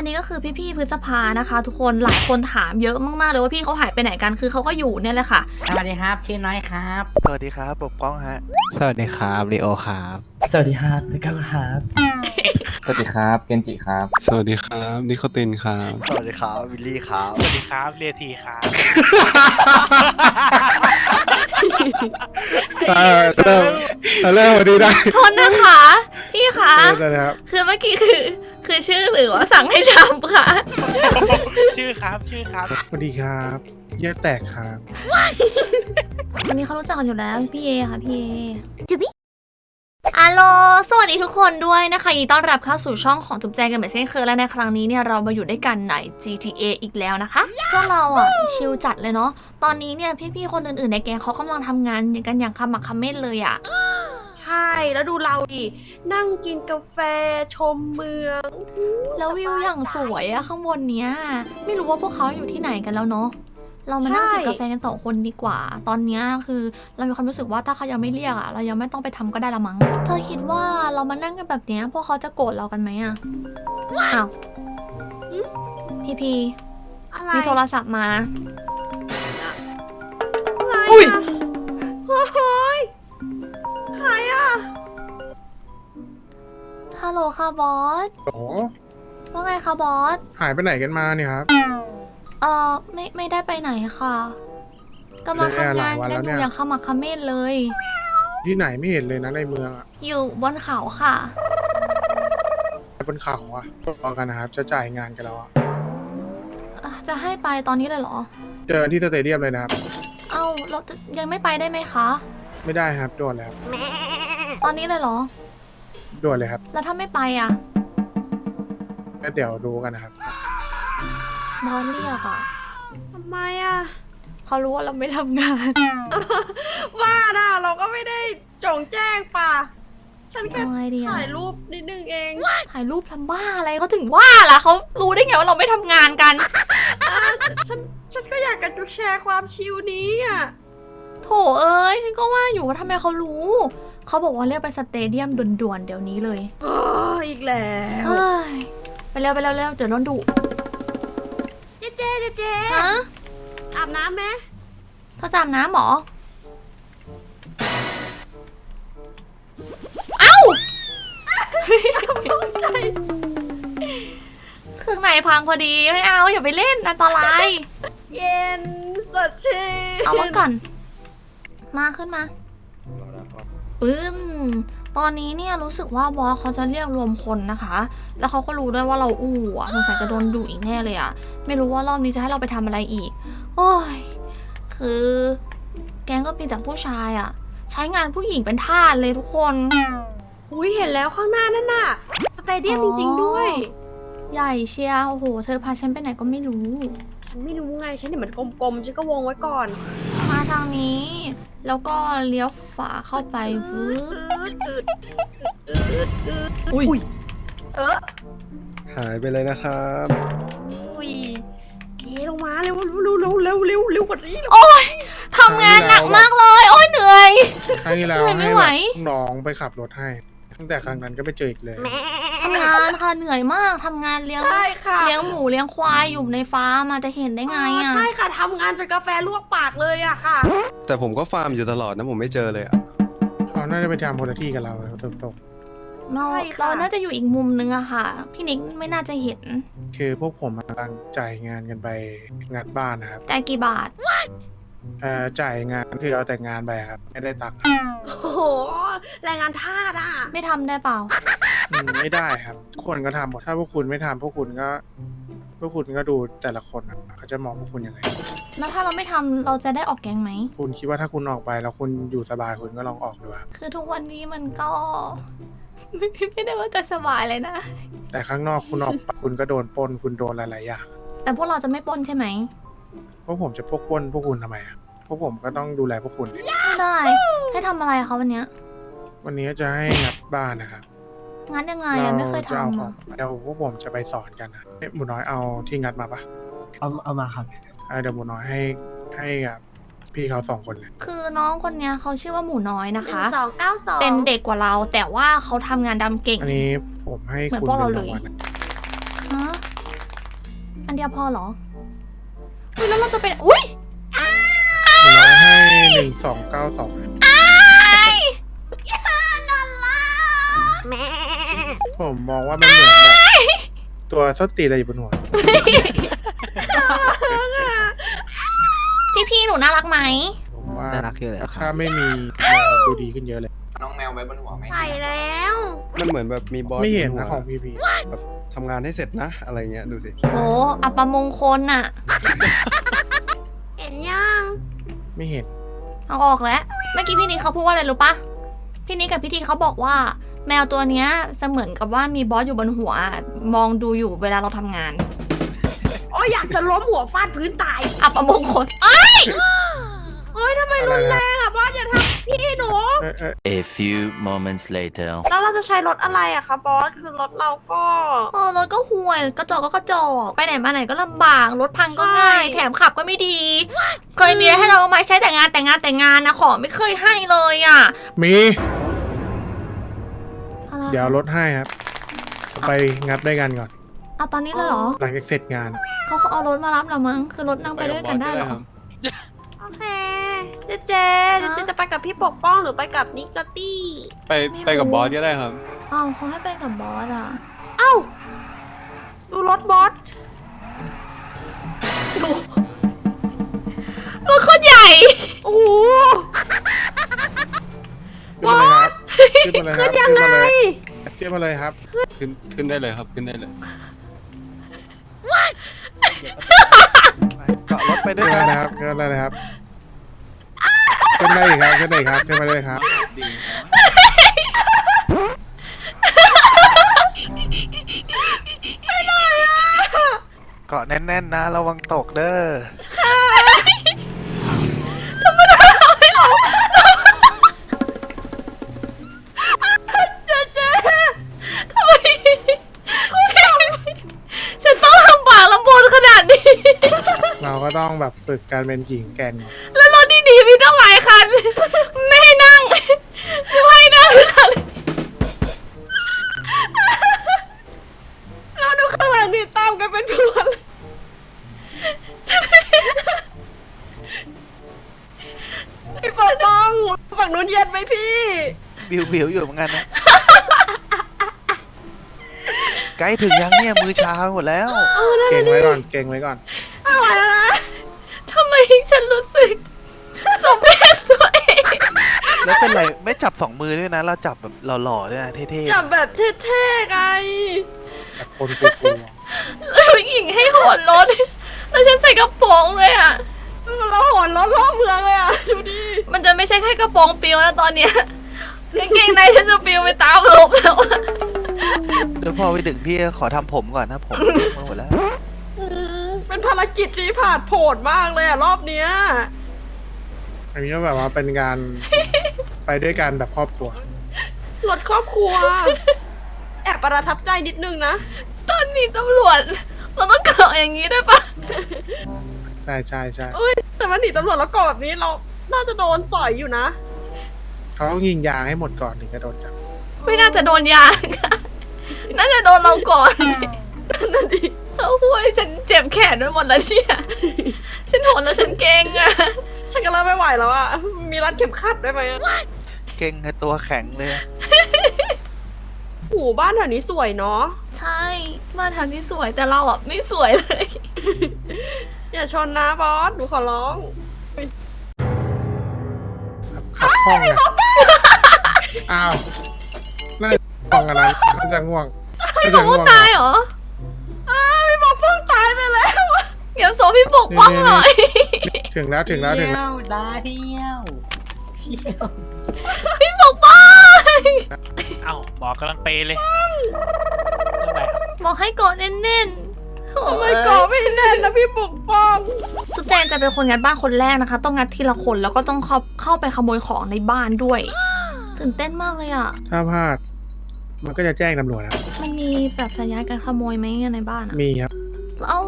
อันนี้ก็คือพี่ๆพฤษภานะคะ ทุกคนหลายคนถามเยอะมากๆเลยว่าพี่เขาหายไปไหนกันคือเขาก็อยู่เนี่ยแหละค่ะ สวัสดีครับชื่อน้อยครับ สวัสดีครับปกป้องฮะ สวัสดีครับลีโอครับสวัสดีครับตะก้าครับสวัสดีครับเกนจิครับ สวัสดีครับนิโคตินครับ สวัสดีครับวิลลี่ครับ สวัสดีครับเรียทีครับ เออเริ่มเริ่มวันนี้ได้โทษนะคะ พี่คะ ได้เลยครับคือเมื่อกี้คือ คือชื่อหรือว่าสั่งให้ทำค่ะ ชื่อครับชื่อครับ สวัสดีครับแยกแตกครับวันนี้เขารู้จักกันอยู่แล้ว พี่เอค่ะพี่เอจุบิ อัลโหลสวัสดีทุกคนด้วยนะคะยินดีต้อนรับเข้าสู่ช่องของจุ๊บแจงกันเหมือนเช่นเคยและในครั้งนี้เนี่ยเรามาอยู่ด้วยกันใน GTA อีกแล้วนะคะพวกเราอะชิลจัดเลยเนาะตอนนี้เนี่ยพี่ๆคนอื่นๆในแก๊งเขากำลังทำงานกันอย่างขมักเขม้นเลยอะใช่ แล้วดูเราดิ นั่งกินกาแฟชมเมืองแล้ววิวอย่างสวยอะข้างบนเนี้ยไม่รู้ว่าพวกเขาอยู่ที่ไหนกันแล้วเนาะ เรามานั่งกินกาแฟกันสองคนดีกว่า ตอนเนี้ยคือเรามีความรู้สึกว่าถ้าเขายังไม่เรียกอะเรายังไม่ต้องไปทำก็ได้ละมั้ง เธอคิดว่าเรามานั่งกันแบบเนี้ยพวกเขาจะโกรธเรากันไหมอะอ้าวพี่พีอะไรมีโทรศัพท์มา อะไรอุ๊ยอะโอ้โหยใครอะฮัลโหลค่ะบอส โอ้ว่าไงคะบอส หายไปไหนกันมาเนี่ยครับ เออไม่ไม่ได้ไปไหนค่ะกำลังทำงานกันอยู่อย่างขมักเขม้นเลย ที่ไหนไม่เห็นเลยนะในเมืองอะอยู่บนเขาค่ะบนเขาอะรอกันนะครับ จะจ่ายงานกันแล้วอะอะจะให้ไปตอนนี้เลยเหรอ เจอกันที่สเตเดียมเลยนะครับ เอ้าเราจะยังไม่ไปได้ไหมคะ ไม่ได้ครับด่วนเลยครับตอนนี้เลยเหรอ ด่วนเลยครับ แล้วถ้าไม่ไปอะแล้วเดี๋ยวดูกันนะครับ บอสเรียกอะทำไมอะ เขารู้ว่าเราไม่ทำงาน ว่าน่ะเราก็ไม่ได้จงแจ้งป่ะ ฉันแค่ทำไงดีอะถ่ายรูปนิดนึงเองถ่ายรูปทำบ้าอะไรเขาถึงว่าล่ะเขารู้ได้ไงว่าเราไม่ทำงานกัน อะฉันฉันก็อยากจะแชร์ความชิลนี้อะ โถเอ้ย ฉันก็ว่าอยู่ว่าทำไมเขารู้ เขาบอกว่าเรียกไปสเตเดียมด่วนๆเดี๋ยวนี้เลยอ๋ออีกแล้ว เฮ้ย ไปเร็วไปเร็วเร็วเดี๋ยวโดนดุ เจ๊เจ๊เจ๊เจ๊ฮะอาบน้ำไหมเธอจำน้ำเหรอ เอ้าเครื่องในพังพอดีไม่เอาอย่าไปเล่นอันตราย เย็นสดชื่นเอารถก่อน มาขึ้นมา ปึ้มตอนนี้เนี่ยรู้สึกว่าบอสเขาจะเรียกรวมคนนะคะ แล้วเขาก็รู้ด้วยว่าเราอู้อะสงสัยจะโดนดุอีกแน่เลยอะ ไม่รู้ว่ารอบนี้จะให้เราไปทำอะไรอีก โอ้ย คือ แกงก็มีแต่ผู้ชายอะ ใช้งานผู้หญิงเป็นทาสเลยทุกคน อุ้ยเห็นแล้วข้างหน้านั่นน่ะ สเตเดียมอ๋จอริง ๆ ด้วย ใหญ่เชียร์โอ้โห เธอพาฉันไปไหนก็ไม่รู้ ฉันไม่รู้ไง ฉันเห็นมันกลมๆ ฉันก็วงไว้ก่อน มาทางนี้ แล้วก็เลี้ยวฝาเข้าไปวืบอืดอืดอุ้ยเออหายไปเลยนะครับอุ้ยเทลงมาเร็วเร็วเร็วเร็วเร็วเร็วกว่านี้โอ้ยทำงานหนักมากเลย โอ้ยเหนื่อยครั้งที่แล้วไม่ให้ไหวแบบน้องไปขับรถให้ ตั้งแต่ครั้งนั้นก็ไม่เจออีกเลย ทำงานค่ะเหนื่อยมากทำงานเลี้ยงใช่ค่ะเลี้ยงหมูเลี้ยงควายอยู่ในฟาร์มมาจะเห็นได้ไงอะใช่ค่ะทำงานจนกาแฟลวกปากเลยอะค่ะ แต่ผมก็ฟาร์มอยู่ตลอดนะผมไม่เจอเลยอะเขาน่าจะไปทำคนละที่กับเราเลยตกเราใช่ค่ะ เราน่าจะอยู่อีกมุมนึงอะค่ะ พี่นิกไม่น่าจะเห็นๆคือพวกผมกำลังจ่ายงานกันไปงัดบ้านนะครับจ่ายกี่บาท เอ่อจ่ายงานคือเอาแต่งานไปครับไม่ได้ตังค์โอ้โหแรงงานทาสอะไม่ทำได้เปล่า อืมไม่ได้ครับทุกคนก็ทำหมดถ้าพวกคุณไม่ทำพวกคุณก็ พวกคุณก็ดูแต่ละคนอะเขาจะมองพวกคุณยังไง แล้วถ้าเราไม่ทำเราจะได้ออกแกงไหม คุณคิดว่าถ้าคุณออกไปแล้วคุณอยู่สบายคุณก็ลองออกดูครับ คือทุกวันนี้มันก็ ไม่ไม่ได้ว่าจะสบายเลยนะ แต่ข้างนอกคุณออกไปคุณก็โดนปล้นคุณโดนหลายๆอย่างแต่พวกเราจะไม่ปล้นใช่ไหมพวกผมจะพวกปล้นพวกคุณทำไมอะพวกผมก็ต้องดูแลพวกคุณไม่ได้ ให้ทำอะไรคะวันเนี้ยวันนี้จะให้งัดบ้านนะครับ งั้นยังไงอะไม่เคยจะเอาทำขออะงเดี๋ยวพวกผมจะไปสอนกันนะเอ๊ะหมูน้อยเอาที่งัดมาปะเอาเอามาครับ อะเดี๋ยวหมูน้อยให้ให้กับพี่เขาสองคนเลยคือน้องคนเนี้ยเขาชื่อว่าหมูน้อยนะหนึ่คะ งสองเก้าสองเป็นเด็กกว่าเราแต่ว่าเขาทำงานดำเก่ง อันนี้ผมให้เหมือนคุณพวกเราเป็นเลยรางวัลนะฮะเดียวพอเหรออุ้ยแล้วเราจะเป็นอุ้ยมันน้อยให้หนึ่งสองเก้าสองแม่ ผมมองว่ามันเหมือนแบบตัวส้นตีนอะไรอยู่บนหัว พี่พี่ๆหนูน่ารักไหมผมว่าน่ารักเยอะเลยครับถ้าไม่มีแมวดูดีขึ้นเยอะเลย น้องแมวไว้บนหัวไหมไปแล้ว มันเหมือนแบบมีบอสไม่เห็นบนะหัวของพีพีแบบทำงานให้เสร็จนะ อะไรเงี้ยดูสิ โอ้อัปมงคลน่ะ เห็นยังไม่เห็น เอาออกแล้ว เมื่อกี้พี่นิกเขาพูดว่าอะไรรู้ปะพี่นิกกับพี่ทีเขาบอกว่า แมวตัวเนี้ยเสมือนกับว่ามีบอสอยู่บนหัว มองดูอยู่เวลาเราทำงานโอ้ยอยากจะล้มหัวฟาดพื้นตายอัปมงคลอ้าวเฮ้ยทำไมรุนแรงอะบอสอย่าทำพี่หนูเออเออ A few moments later. แล้วเราจะใช้รถอะไรอะคะบอสคือรถเราก็ เออรถก็ห่วยกระจอกก็กระจอกไปไหนมาไหนก็ลำบากรถพังก็ง่าย ใช่ แถมขับก็ไม่ดี เคยมีอะไรให้เราไหมใช้แต่งานแต่งงานแต่งงานนะของไม่เคยให้เลยอะมีอะไร เดี๋ยวลดให้ครับเอาไปงัดด้วยกันก่อนเอาตอนนี้เลยเหรอหลังจากเสร็จงาน เขาเขาเอารถมารับเหรามั้ง คือรถนั่งไปด้วยกันได้เหรอ โอเค เจเจเจเจจะไปกับพี่ปกป้องหรือไปกับนิกกตี้ไปไม่รู้ไปกับบอสก็ได้ครับอ้าวเขาให้ไปกับบอสอะ เอ้า ดูรถบอสรถโคตรใหญ่ โอ้โห ขึ้นมาเลยครับขึ้ขึ้นนยังมาไงเลยขึ้นมาเลยครับขึ้นขึ้นได้เลยครับขึ้นได้เลยเกาะรถไปด้ขึ้วยนกันนะครับขึ้นได้เลยครับขึ้นได้อีกครับขึ้นได้อีกครับขึ้นมาเลยครับเกาะแน่นๆนะระวังตกเด้อ ต้องแบบฝึกการเป็นหญิงแกร่งแล้วรถดีๆมีตั้งหลายคัน ไม่ให้นั่ง ไม่ให้นั่งคันเราดูข้างหลังนี่ตามกันเป็นพรวนเลยพี่ปกป้องฝั่งนู้นเย็นไหมพี่ บิวบิวอยู่เหมือนกันนะใกล้ถึงยังเนี่ยมือชาหมดแล้ว เก่งไว้ก่อน เก่งไว้ก่อน ฉันรู้สึกสมเพศตัวเอง แล้วเป็นไรไม่จับสองมือด้วยนะ เราจับแบบหล่อๆด้วยนะเท่จับแบบเท่ๆไงแบบคนกูกูแล้วผู้หญิงให้โหนรถ แล้วฉันใส่กระโปรงเลยอะ เราโหนรถรอบเมืองเลยอะ ดูดิ มันจะไม่ใช่แค่กระโปรงปิวแล้วตอนเนี้ยกางเกงในฉันจะปิวไปตามลมแล้วอะๆเดี๋ยวพอไปถึงพี่ขอทำผมก่อนนะผมมาหมดแล้วอืม เป็นภารกิจที่ผ่านโผดมากเลยอะรอบเนี้ย อันนี้ก็แบบว่าเป็นการ ไปด้วยกันแบบครอบครัว รถครอบครัว แอบประทับใจนิดนึงนะ ตอนนี้ตำรวจ เราต้องเกาะอย่างนี้ได้ปะใช่ใช่ใช่เอ้ย แต่มันหนีตำรวจแล้วก่อแบบนี้เรา น่าจะโดนต่อยอยู่นะ เขาต้องยิงยางให้หมดก่อนถึงจะโดนจับ ไม่น่าจะโดนยาง น่าจะโดนเราก่อนนั่นดิเขาพูดให้ ฉันเจ็บแขนไปหมดแล้วเนี่ย ฉันโหนแล้วฉันเก่งอะฉันก็เริ่มไม่ไหวแล้วอะ มีรัดเข็มขัดได้ไหมอะเก่งไงตัวแข็งเลย หูบ้านแถวนี้สวยเนาะ ใช่บ้านทางนี้สวยแต่เราอะไม่สวยเลย อย่าชนนะบอสหนูขอร้องขับห้องไงอ้าวน่าจะง่วงกันนั้นน่าจะง่วงน่าบจะอกง่วว่างตายเหรออ้ เดี๋ยวโซพี่ปกป้องหน่อย ถึงแล้วถึงแล้วถึงแล้วได้เที่ยวเที่ยวพี่ปกป้อง เอ้าหมอกำลังเปย์เลยเท่าไหร่ครับบอกให้กดแน่นๆโอ้ทำไมก่อไม่แน่นนะพี่ปกป้องจุ๊บแจงจะเป็นคนงัดบ้านคนแรกนะคะ ต้องงัดทีละคนแล้วก็ต้องเข้าเข้าไปขโมยของในบ้านด้วย ตื่นเต้นมากเลยอะ ถ้าพลาด มันก็จะแจ้งตำรวจนะมันมีแบบสัญญาณการขโมยไหมในบ้านอะ มีครับ เอ้า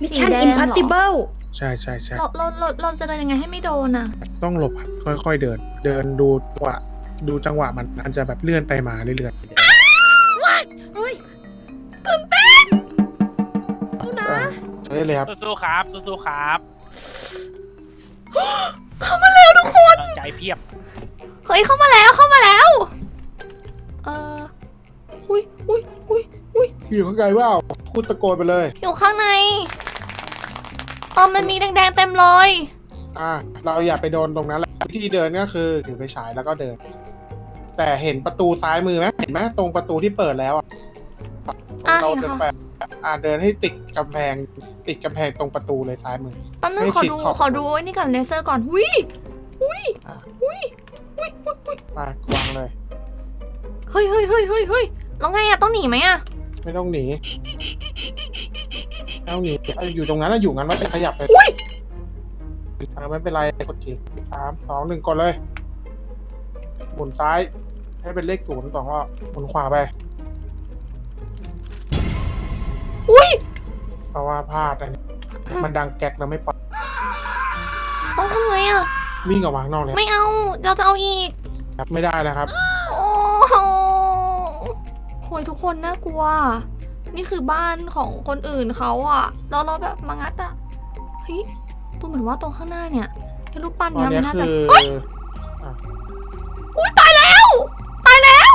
มิชสีชั่นแดงอิมเหรพัสซิเบิลใช่ใช่ใช่เราเราเราเราจะเดินยังไงให้ไม่โดนอะ ต้องหลบครับค่อยๆเดิน เดินดูจังหวะดูจังหวะมันมันจะแบบเลื่อนไปมาเรื่อยๆเฮ้ยเออได้เลยครับสู้ๆครับ สู้ๆครับเข้ามาแล้วทุกคน กำลังใจเพียบ เฮ้ยเข้ามาแล้วเข้ามาแล้ว เอออุ้ยอุ้ยอุ้ยอุ้ยอยู่ข้างในว่า พูดตะโกนไปเลย อยู่ข้างในตอนมันมีแดงๆเต็มเลย อ่า เราอย่าไปโดนตรงนั้นแหละวิธีเดินก็คือถือไฟฉายแล้วก็เดิน แต่เห็นประตูซ้ายมือไหมเห็นไหมตรงประตูที่เปิดแล้วอะอะเราเห็นเดินค่ะ ไปอ่าเดินให้ติดกำแพง ติดกำแพงตรงประตูเลยซ้ายมือ แป๊บนึงให้ขอฉีดดู ขอบ ขอดูไอ้นี่ก่อนเลเซอร์ก่อนหุยหุยอะหุยหุยหุยหุยมาวางเลย เฮ้ยเฮ้ยเฮ้ยเฮ้ยเฮ้ยแล้วไงอะต้องหนีไหมอะ ไม่ต้องหนีไม่ต้องหนีเอาอยู่ตรงนั้นนะอยู่งั้นไม่เป็นขยับไปอุ้ยอ่าไม่เป็นไรกดทีสามสองหนึ่งกดเลยหมุนซ้าย ให้เป็นเลขศูนย์สองรอบหมุนขวาไปอุ้ยเพราะว่าพลาดอันนี้มันดังแก๊กแล้วไม่ปล่อยต้องทำไงอะวิ่งออกมาข้างนอกเลยไม่เอา เราจะเอาอีกครับไม่ได้แล้วครับโอ้โห โหยทุกคนน่ากลัว นี่คือบ้านของคนอื่นเขาอะแล้วเราแบบมางัดอะเฮ้ยดูเหมือนว่าตรงข้างหน้าเนี่ยไอ้รูปปั้นตอนเนี่ยเนี้มัยนน่าคืจะอเฮ้ยอะอุ้ยตายแล้ว ตายแล้ว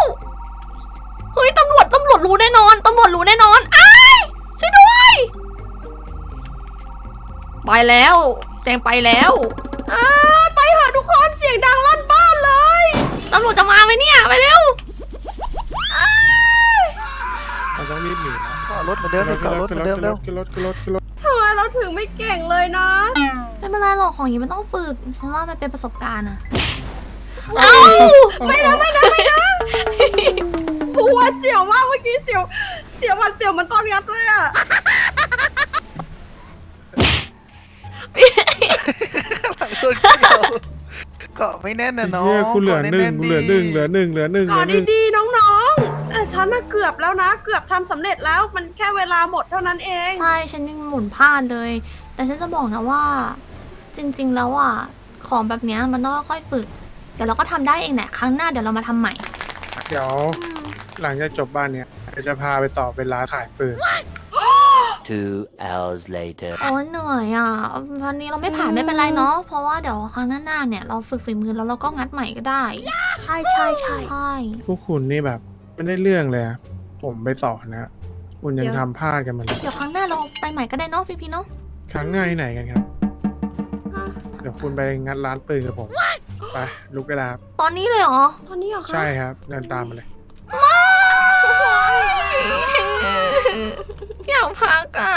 เฮ้ยตำรวจตำรวจรู้แน่นอนตำรวจรู้แน่นอนอ้ายช่วยด้วยไปแล้วแจงไปแล้วอ่าไปเถอะทุกคนเสียงดังลั่นบ้านเลย ตำรวจจะมาไหมเนี่ยไปเร็ว ต้องรีบหนีนะก็รถเหมือนเดิมเลยก็รถเหมือนเดิมเร็วขึ้นรถขึ้นรถขึ้นรถทำไมเราถึงไม่เก่งเลยนะไม่เป็นไรหรอกของอย่างนี้มันต้องฝึกฉันว่ามันเป็นประสบการณ์อะเอ้าไม่นะไม่นะหัวเสียวมากเมื่อกี้เสียว เสียวมันเสียวมันตอนงัดเลยอะหลังโดนเกี่ยวเกาะไม่แน่นนะน้องเหี้ยกูเหลือหนึ่งกาะกูเหลือหนึ่งเหลือหนึ่งเหลือหนึ่งเหก่ลืออนหนึ่ง ดีๆน้องๆแต่ ฉันน่ะเกือบแล้วนะ เกือบทำสำเร็จแล้วมันแค่เวลาหมดเท่านั้นเอง ใช่ฉันยังหมุนพลาดเลย แต่ฉันจะบอกนะว่า จริงๆแล้วอะของแบบเนี้ยมันต้องค่อยๆฝึก เดี๋ยวเราก็ทำได้เองแหละครั้งหน้าเดี๋ยวเรามาทำใหม่ เดี๋ยวหลังจากจบบ้านเนี้ยเดี๋ยวจะพาไปต่อเป็นร้านขายปืน Two hours later. โอ้ยเหนื่อยอะวันนี้เราไม่ผ่านไม่เป็นไรเนาะเพราะว่าเดี๋ยวครั้งหน้าๆเนี่ยเราฝึกฝีมือแล้วเราก็งัดใหม่ก็ได้ ใช่ใช่ใช่ ใช่ พวกคุณนี่แบบ ไม่ได้เรื่องเลยอะผมไปสอนนะคุณยังเดี๋ยว ทำพลาดกันมาเลยเดี๋ยวครั้งหน้าเราไปใหม่ก็ได้เนาะพี่ๆเนาะครั้งหน้าที่ไหนกันครับเดี๋ยวคุณไปงัดร้านปืนกับผมไปลุกได้แล้วครับตอนนี้เลยเหรอตอนนี้เหรอคะใช่ครับเดินตามมาเลย อยากพักอะ